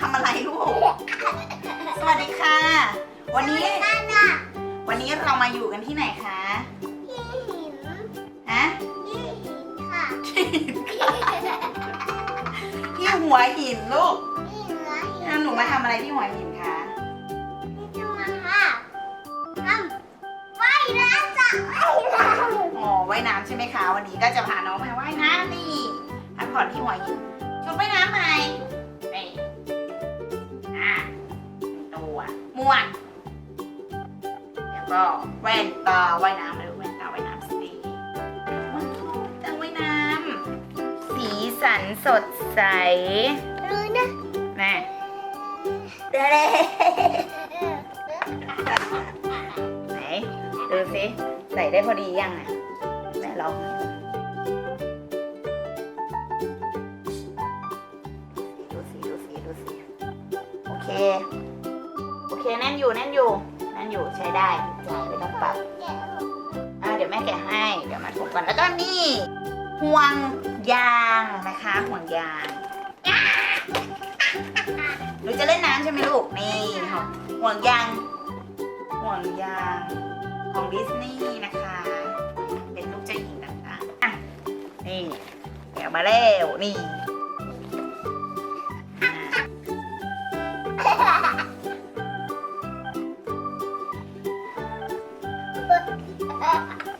ทำอะไรลูก สวัสดีค่ะ วันนี้นั่นน่ะวันนี้เรามาอยู่กันที่ไหนคะที่หินฮะที่หินค่ะที่หัวหินลูกที่เหนือหินแล้วหนูมาทำอะไรที่หัวหินคะที่จะมาค่ะทำว่ายน้ำจ้ะว่ายน้ำอ๋อว่ายน้ำใช่ไหมคะ วันนี้ก็จะพาน้องมาว่ายน้ำนี่พักผ่อนที่หัวหิน มวกแล้วก็แว่นตาว่ายน้ำเลยแว่นตาว่ายน้ำสีว้าวตาว่ายน้ำสีสันสดใสรู้นะแม่เด้ไหนดูสิใส่ได้พอดียังอะแม่ลองดูสิดูสิดูสิโอเค โอเคแน่นอยู่แน่นอยู่แน่นอยู่ใช้ได้จ่ไม่ต้องปรับอะเดี๋ยวแม่แกะให้ เดี๋ยวมาถูกก่อนแล้วก็นี่ห่วงยางนะคะห่วงยางหนูจะเล่นน้ำใช่ไหมลูกนี่ห่วงยางห่วงยางของดิสนีย์นะคะ เป็นลูกเจ้าหญิงต่างๆอะนี่แกะมาแล้วนี่ Ha ha ha!